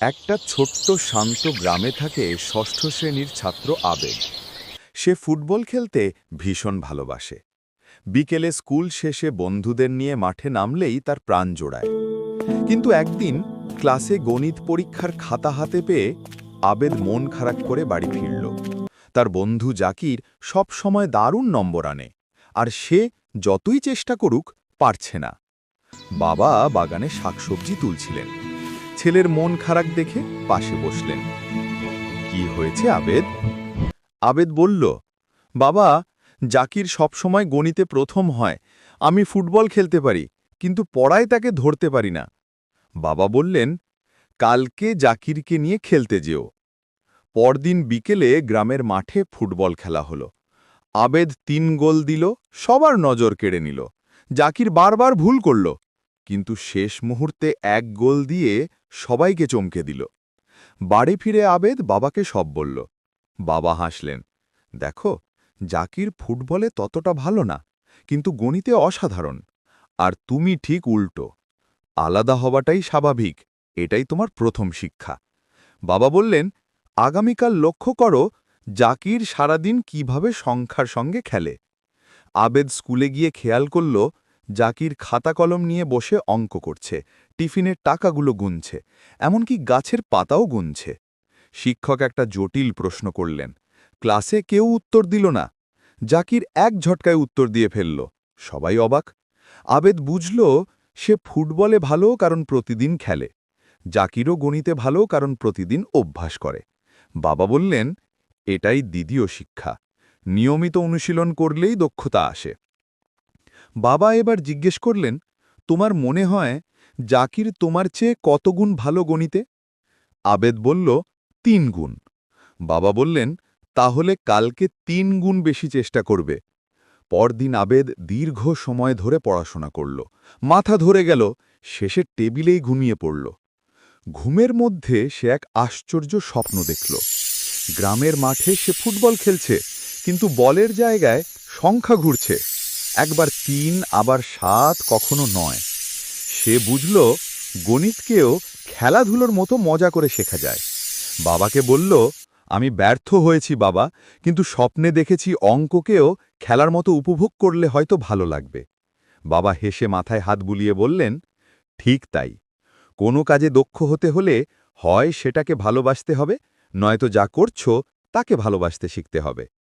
একটা ছোট্ট শান্ত গ্রামে থাকে ষষ্ঠ শ্রেণির ছাত্র আবেদ সে ফুটবল খেলতে ভীষণ ভালোবাসে। বিকেলে স্কুল শেষে বন্ধুদের নিয়ে মাঠে নামলেই তার প্রাণ জোড়ায়। কিন্তু একদিন ক্লাসে গণিত পরীক্ষার খাতা হাতে পেয়ে আবেদ মন খারাপ করে বাড়ি ফিরল। তার বন্ধু জাকির সব সময় দারুণ নম্বর আনে আর সে যতই চেষ্টা করুক পারছে না। বাবা বাগানে শাকসবজি তুলছিলেন। ছেলের মন খারাপ দেখে পাশে বসলেন। কি হয়েছে, আবেদ? আবেদ বলল, বাবা, জাকির সবসময় গণিতে প্রথম হয়। আমি ফুটবল খেলতে পারি, কিন্তু পড়ায় তাকে ধরতে পারি না। বাবা বললেন, কালকে জাকিরকে নিয়ে খেলতে যেও। পরদিন বিকেলে গ্রামের মাঠে ফুটবল খেলা হলো। আবেদ তিন গোল দিল, সবার নজর কেড়ে নিল। জাকির বারবার ভুল করল। কিন্তু শেষ মুহূর্তে এক গোল দিয়ে সবাইকে চমকে দিল। বাড়ি ফিরে আবেদ বাবাকে সব বলল। বাবা হাসলেন, দেখো, জাকির ফুটবলে ততটা ভালো না, কিন্তু গণিতে অসাধারণ। আর তুমি ঠিক উল্টো। আলাদা হওয়াটাই স্বাভাবিক, এটাই তোমার প্রথম শিক্ষা। বাবা বললেন, আগামীকাল লক্ষ্য করো, জাকির সারাদিন কীভাবে সংখ্যার সঙ্গে খেলে। আবেদ স্কুলে গিয়ে খেয়াল করল জাকির খাতা কলম নিয়ে বসে অঙ্ক করছে, টিফিনের টাকাগুলো গুনছে, এমনকি গাছের পাতাও গুনছে। শিক্ষক একটা জটিল প্রশ্ন করলেন, ক্লাসে কেউ উত্তর দিল না? জাকির এক ঝটকায় উত্তর দিয়ে ফেলল, সবাই অবাক। আবেদ বুঝল, সে ফুটবলে ভালো কারণ প্রতিদিন খেলে। জাকিরও গণিতে ভালো কারণ প্রতিদিন অভ্যাস করে। বাবা বললেন, এটাই দ্বিতীয় শিক্ষা। নিয়মিত অনুশীলন করলেই দক্ষতা আসে। বাবা এবার জিজ্ঞেস করলেন, তোমার মনে হয় জাকির তোমার চেয়ে কত গুণ ভালো গণিতে? আবেদ বলল, তিন গুণ। বাবা বললেন, তাহলে কালকে তিন গুণ বেশি চেষ্টা করবে। পরদিন আবেদ দীর্ঘ সময় ধরে পড়াশোনা করল। মাথা ধরে গেল শেষে টেবিলেই ঘুমিয়ে পড়ল। ঘুমের মধ্যে সে এক আশ্চর্য স্বপ্ন দেখল। গ্রামের মাঠে সে ফুটবল খেলছে, কিন্তু বলের জায়গায় সংখ্যা ঘুরছে। একবার তিন, আবার সাত কখনো নয়। সে বুঝল গণিতকেও খেলাধুলোর মতো মজা করে শেখা যায়। বাবাকে বলল, আমি ব্যর্থ হয়েছি বাবা, কিন্তু স্বপ্নে দেখেছি অঙ্ককেও খেলার মতো উপভোগ করলে হয়তো ভালো লাগবে। বাবা হেসে মাথায় হাত বুলিয়ে বললেন, ঠিক তাই। কোনো কাজে দক্ষ হতে হলে হয় সেটাকে ভালোবাসতে হবে, নয়তো যা করছ তাকে ভালোবাসতে শিখতে হবে।